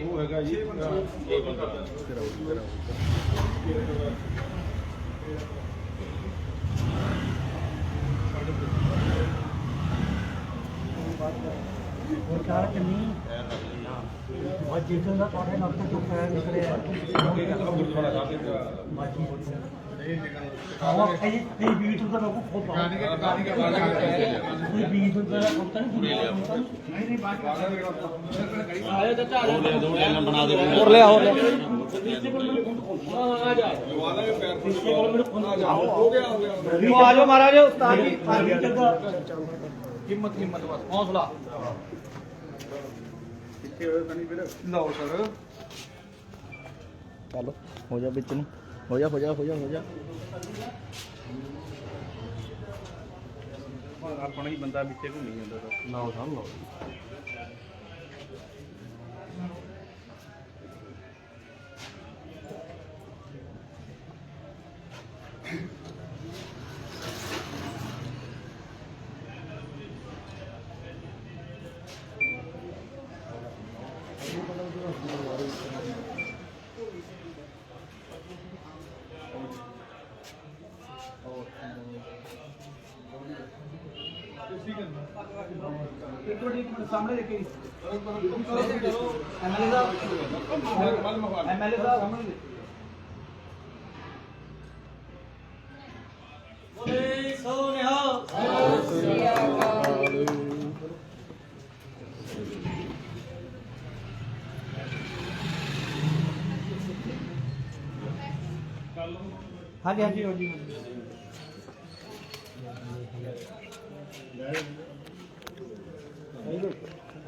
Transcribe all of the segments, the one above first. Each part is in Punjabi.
ਉਹ ਹੈਗਾ ਜੀ ਸਰਕਾਰ ਕਿੰਨੀ ਅੱਜ ਜਿੱਦਾਂ ਦਾ ਤੁਹਾਡੇ ਨਾਲ ਤੋਂ ਚੁੱਕ ਰਿਹਾ ਨਿਕਲਿਆ ਗੁਰਦੁਆਰਾ ਸਾਹਿਬ ਦੇ ਆਵਾ ਇਹ ਇਹ ਵੀਡੀਓ ਦਾ ਲੋਕੋ ਬਹੁਤ ਬਾਹਰ ਕੋਈ ਵੀਡੀਓ ਦਾ ਕੰਪਨੀ ਪੂਰੀ ਨਹੀਂ ਨਹੀਂ ਬਾਤ ਆਇਆ ਤਾਂ ਚਾਹ ਦੋ ਲੈਣਾ ਬਣਾ ਦੇ ਹੋਰ ਲਿਆ ਹੋਰ ਲਿਆ ਆ ਜਾ। ਵਾਲਾ ਵੀ ਪੈਰ ਪਿੱਛੇ ਕੋਲ ਮੈਨੂੰ ਫੋਨ ਆ ਜਾ ਹੋ ਗਿਆ ਹੋ ਗਿਆ। ਉਹ ਆ ਜਾਓ ਮਹਾਰਾਜ ਉਸਤਾਦ ਚੱਲ ਹੋ ਜਾ ਵਿੱਚ ਨੂੰ। ਹੋ ਜਾ ਹੋ ਜਾ ਹੋ ਜਾ ਹੋ ਜਾ। ਆਪਣਾ ਹੀ ਬੰਦਾ ਵਿੱਚੇ ਘੁੰਮੀ ਜਾਂਦਾ ਲਾਓ ਸਾਹ ਲਾਓ ਇੱਕ ਮਿੰਟ ਸਾਹਮਣੇ ਦੇਖੀ ਐਮਐਲਏ ਦਾ ਐਮਐਲਏ ਦਾ ਸਾਹਮਣੇ ਬੋਲੇ ਸੋ ਨਿਹਾਲ ਹਾਂਜੀ ਹਾਂਜੀ ਹਾਂਜੀ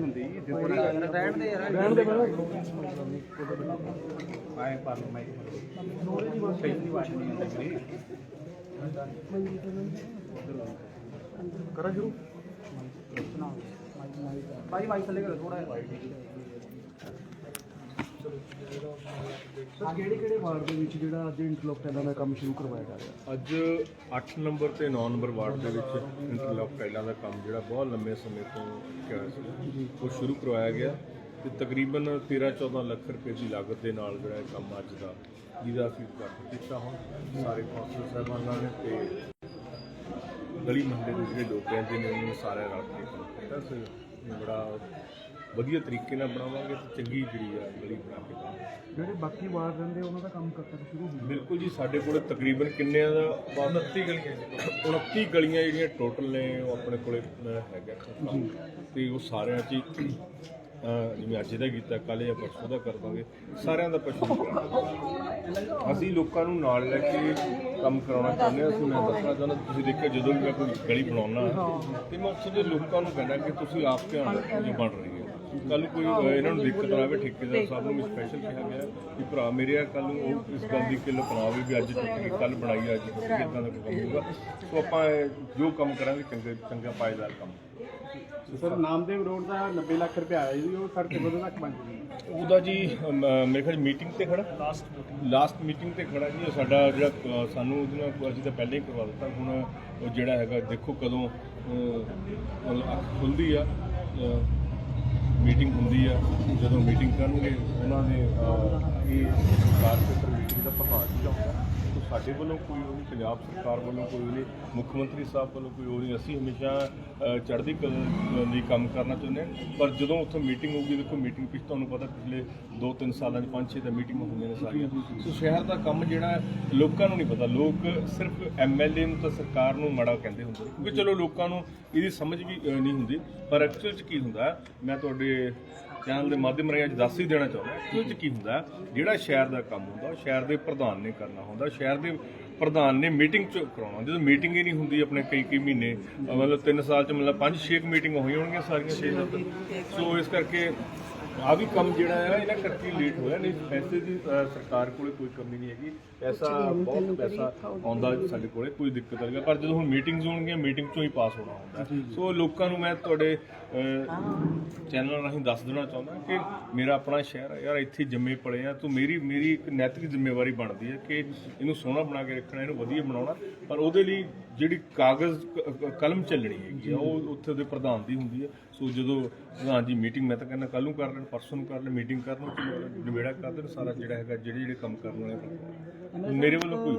ਹੁੰਦੀ ਰਹਿਣ ਦੇ ਯਾਰ। ਰਹਿਣ ਦੇ ਆਏ ਪਰ ਮੈਂ ਸਹੀ ਦੀ ਬਾਤ ਨਹੀਂ ਹੁੰਦੀ ਕਰਾਂ ਸ਼ੁਰੂ। ਭਾਈ ਮਾਈਕ ਥੱਲੇ ਕਰੋ ਥੋੜਾ ਸਰ ਕਿਹੜੇ ਕਿਹੜੇ ਵਾਰਡ ਦੇ ਵਿੱਚ ਜਿਹੜਾ ਅੱਜ ਇੰਟਰਲੋਕ ਟੈਲਾਂ ਦਾ ਕੰਮ ਸ਼ੁਰੂ ਕਰਵਾਇਆ ਜਾ ਰਿਹਾ? ਅੱਜ 8 ਨੰਬਰ ਤੇ 9 ਨੰਬਰ ਵਾਰਡ ਦੇ ਵਿੱਚ ਇੰਟਰਲੌਕ ਟਾਈਲਾਂ ਦਾ ਕੰਮ ਜਿਹੜਾ ਬਹੁਤ ਲੰਮੇ ਸਮੇਂ ਤੋਂ ਕਿਹਾ ਸੀ ਉਹ ਸ਼ੁਰੂ ਕਰਵਾਇਆ ਗਿਆ ਤੇ ਤਕਰੀਬਨ 13-14 ਲੱਖ ਰੁਪਏ ਦੀ ਲਾਗਤ ਦੇ ਨਾਲ ਜਿਹੜਾ ਕੰਮ ਅੱਜ ਦਾ ਜਿਹਦਾ ਅਸੀਂ ਉਦਘਾਟਨ ਕੀਤਾ ਹੁਣ ਸਾਰੇ ਕੌਂਸਲ ਸਾਹਿਬਾਨਾਂ ਨੇ ਤੇ ਗਲੀ ਮੁਹੱਲੇ ਦੇ ਜਿਹੜੇ ਲੋਕ ਰਹਿੰਦੇ ਨੇ ਉਹਨਾਂ ਸਾਰੇ ਰਲ ਕੇ ਕੀਤਾ। ਸੀ ਇਹ ਬੜਾ ਵਧੀਆ ਤਰੀਕੇ ਨਾਲ ਬਣਾਵਾਂਗੇ ਤੇ ਚੰਗੀ ਜਿਹੜੀ ਆ ਗਲੀ ਬਣਾ ਕੇ ਦਵਾਂਗੇ ਜਿਹੜੇ ਬਾਕੀ ਵਾਰਡ ਰਹਿੰਦੇ ਉਹਨਾਂ ਦਾ ਕੰਮ ਕਦ ਤੱਕ ਸ਼ੁਰੂ ਹੋ ਬਿਲਕੁਲ ਜੀ ਸਾਡੇ ਕੋਲੇ ਤਕਰੀਬਨ ਕਿੰਨੇ ਦਾ 29 ਗਲੀਆਂ 29 ਗਲੀਆਂ ਜਿਹੜੀਆਂ ਟੋਟਲ ਨੇ ਉਹ ਆਪਣੇ ਕੋਲੇ ਹੈਗਾ। ਤੇ ਉਹ ਸਾਰਿਆਂ 'ਚ ਹੀ, ਜਿਵੇਂ ਅੱਜ ਦਾ ਕੀਤਾ ਕੱਲ੍ਹ ਜਾਂ ਪਰਸੋਂ ਦਾ ਕਰ ਦਾਂਗੇ, ਸਾਰਿਆਂ ਦਾ ਪਸ਼ੂ ਅਸੀਂ ਲੋਕਾਂ ਨੂੰ ਨਾਲ ਲੈ ਕੇ ਕੰਮ ਕਰਾਉਣਾ ਚਾਹੁੰਦੇ ਹਾਂ, ਅਸੀਂ ਮੈਂ ਦੱਸਣਾ ਚਾਹੁੰਦਾ ਤੁਸੀਂ ਦੇਖਿਆ ਜਦੋਂ ਵੀ ਮੈਂ ਕੋਈ ਗਲੀ ਬਣਾਉਣਾ ਤੇ ਮੈਂ ਉੱਥੇ ਦੇ ਲੋਕਾਂ ਨੂੰ ਕਹਿੰਦਾ ਕਿ ਤੁਸੀਂ ਆਪ ਧਿਆਨ ਰੱਖੋ ਜੇ, ਬਣ ਰਹੀ ਹੈ। ਕੱਲ ਕੋਈ ਇਹਨਾਂ ਨੂੰ ਦਿੱਕਤ ਨਾ ਆਵੇ, ਠੇਕੇਦਾਰ ਸਾਹਿਬ ਨੂੰ ਵੀ ਸਪੈਸ਼ਲ ਕਿਹਾ ਗਿਆ ਕਿ ਭਰਾ ਮੇਰੇ ਆ ਕੱਲ ਨੂੰ ਉਹ ਇਸ ਗੱਲ ਦੀ ਕਿੱਲ ਬਣਾਵੇ ਵੀ ਅੱਜ ਟੁੱਟ ਗਈ ਕੱਲ ਬਣਾਈ ਅੱਜ ਟੁੱਟ ਇਦਾਂ ਦਾ ਕੋਈ ਕੰਮ ਹੋਊਗਾ ਸੋ ਆਪਾਂ ਜੋ ਕੰਮ ਕਰਾਂਗੇ, ਚੰਗੇ, ਚੰਗਾ ਪਾਇਦਾਰ ਕੰਮ। ਸਰ ਨਾਮਦੇਵ ਰੋਡ ਦਾ 90 ਲੱਖ ਰੁਪਏ ਆਇਆ ਜੀ ਉਹ ਸੜਕ ਕਦੋਂ ਤੱਕ ਬਣ ਜੂਗੀ ਉਹਦਾ ਜੀ ਅਮ, ਮੇਰੇ ਖਿਆਲ ਮੀਟਿੰਗ ਤੇ ਖੜਾ। ਲਾਸਟ ਲਾਸਟ ਮੀਟਿੰਗ ਤੇ ਖੜਾ ਜੀ ਉਹ ਸਾਡਾ ਜਿਹੜਾ ਅ, ਸਾਨੂੰ ਉਹਦੇ ਨਾਲ ਅਸੀਂ ਤਾਂ ਪਹਿਲਾਂ ਹੀ ਕਰਵਾ ਦਿੱਤਾ। ਹੁਣ ਉਹ ਜਿਹੜਾ ਹੈਗਾ ਦੇਖੋ ਕਦੋਂ ਅ, ਅੱਖ ਖੁੱਲਦੀ ਆ ਮੀਟਿੰਗ ਹੁੰਦੀ ਆ। ਜਦੋਂ ਮੀਟਿੰਗ ਕਰਨਗੇ ਉਹਨਾਂ ਨੇ ਅ, ਇਹ ਮੀਟਿੰਗ ਦਾ ਪ੍ਰਧਾਨ ਜੀ ਹੁੰਦਾ ਸਾਡੇ ਵੱਲੋਂ ਕੋਈ ਉਹ ਨਹੀਂ ਪੰਜਾਬ ਸਰਕਾਰ ਵੱਲੋਂ ਕੋਈ ਉਹ ਨਹੀਂ ਮੁੱਖ ਮੰਤਰੀ ਸਾਹਿਬ ਵੱਲੋਂ ਕੋਈ ਉਹ ਨਹੀਂ ਅਸੀਂ ਹਮੇਸ਼ਾ ਅ, ਚੜ੍ਹਦੀ ਕਲਾ ਲਈ ਕੰਮ ਕਰਨਾ ਚਾਹੁੰਦੇ ਹਾਂ ਪਰ ਜਦੋਂ ਉੱਥੇ ਮੀਟਿੰਗ ਹੋਊਗੀ ਦੇਖੋ ਮੀਟਿੰਗ ਪਿਛ ਤੁਹਾਨੂੰ ਪਤਾ ਪਿਛਲੇ 2-3 ਸਾਲਾਂ 'ਚ 5-6 ਤਾਂ ਮੀਟਿੰਗਾਂ ਹੋਈਆਂ ਨੇ ਸਾਰੀਆਂ। ਸੋ ਸ਼ਹਿਰ ਦਾ ਕੰਮ ਜਿਹੜਾ ਹੈ, ਲੋਕਾਂ ਨੂੰ ਨਹੀਂ ਪਤਾ ਲੋਕ ਸਿਰਫ ਐਮਐਲਏ ਨੂੰ ਤਾਂ ਸਰਕਾਰ ਨੂੰ ਮਾੜਾ ਕਹਿੰਦੇ ਹੁੰਦੇ ਨੇ ਕਿਉਂਕਿ ਚਲੋ ਲੋਕਾਂ ਨੂੰ ਇਹਦੀ ਸਮਝ ਵੀ ਅ, ਨਹੀਂ ਹੁੰਦੀ ਪਰ ਐਕਚੁਅਲ 'ਚ ਕੀ ਹੁੰਦਾ ਮੈਂ ਤੁਹਾਡੇ ਚੈਨਲ ਦੇ ਮਾਧਿਅਮ ਰਾਹੀਂ ਅੱਜ ਦੱਸ ਹੀ ਦੇਣਾ ਚਾਹੁੰਦਾ ਐਕਚੁਅਲ 'ਚ ਕੀ ਹੁੰਦਾ ਜਿਹੜਾ ਸ਼ਹਿਰ ਦਾ ਕੰਮ ਹੁੰਦਾ ਉਹ ਸ਼ਹਿਰ ਦੇ ਪ੍ਰਧਾਨ ਨੇ ਕਰਨਾ ਹੁੰਦਾ। ਸ਼ਹਿਰ ਦੇ ਪ੍ਰਧਾਨ ਨੇ ਮੀਟਿੰਗ ਚ ਕਰਾਉਣਾ। ਜਦੋਂ ਮੀਟਿੰਗ ਹੀ ਨਹੀਂ ਹੁੰਦੀ ਆਪਣੇ ਕਈ ਕਈ ਮਹੀਨੇ ਮਤਲਬ 3 ਸਾਲ ਚ ਮਤਲਬ 5-6 ਮੀਟਿੰਗਾਂ ਹੋਈਆਂ ਹੋਣਗੀਆਂ ਸਾਰੀਆਂ। 6 ਸੋ ਇਸ ਕਰਕੇ ਆ ਵੀ ਕੰਮ ਜਿਹੜਾ ਹੈ ਇਹਨਾਂ ਕਰਕੇ ਲੇਟ ਹੋਇਆ ਨਹੀਂ ਪੈਸੇ ਦੀ ਅ, ਸਰਕਾਰ ਕੋਲੇ ਕੋਈ ਕਮੀ ਨਹੀਂ ਹੈਗੀ। ਪੈਸਾ ਬਹੁਤ ਪੈਸਾ ਆਉਂਦਾ ਸਾਡੇ ਕੋਲੇ ਕੋਈ ਦਿੱਕਤ ਨਹੀਂ ਪਰ ਜਦੋਂ ਹੁਣ ਮੀਟਿੰਗਸ ਹੋਣਗੀਆਂ ਮੀਟਿੰਗ ਚੋਂ ਹੀ ਪਾਸ ਹੋਣਾ ਹੁੰਦਾ। ਸੋ ਲੋਕਾਂ ਨੂੰ ਮੈਂ ਤੁਹਾਡੇ ਚੈਨਲ ਰਾਹੀਂ ਦੱਸ ਦੇਣਾ ਚਾਹੁੰਦਾ ਕਿ ਮੇਰਾ ਆਪਣਾ ਸ਼ਹਿਰ ਹੈ ਯਾਰ ਇੱਥੇ ਜੰਮੇ ਪਲੇ ਆ ਤੂੰ ਮੇਰੀ ਮੇਰੀ ਇੱਕ ਨੈਤਿਕ ਜ਼ਿੰਮੇਵਾਰੀ ਬਣਦੀ ਹੈ ਕਿ ਇਹਨੂੰ ਸੋਹਣਾ ਬਣਾ ਕੇ ਰੱਖਣਾ ਇਹਨੂੰ ਵਧੀਆ ਬਣਾਉਣਾ ਪਰ ਉਹਦੇ ਲਈ ਜਿਹੜੀ ਕਾਗਜ਼ ਕ- ਕਲਮ ਚੱਲਣੀ ਹੈਗੀ ਆ ਉਹ ਉੱਥੇ ਉਹਦੇ ਪ੍ਰਧਾਨ ਦੀ ਹੁੰਦੀ ਹੈ ਸੋ ਜਦੋਂ ਪ੍ਰਧਾਨ ਜੀ ਮੀਟਿੰਗ ਮੈਂ ਤਾਂ ਕਹਿੰਦਾ ਕੱਲ ਨੂੰ ਕਰ ਲੈਣ ਪਰਸੋਂ ਨੂੰ ਕਰ ਲੈਣ ਮੀਟਿੰਗ ਕਰਨ ਨਿਬੇੜਾ ਕਰ ਦੇਣ ਸਾਰਾ ਜਿਹੜਾ ਹੈਗਾ ਜਿਹੜੇ ਜਿਹੜੇ ਕੰਮ ਕਰਨ ਵਾਲੇ। ਮੇਰੇ ਵੱਲੋਂ ਕੋਈ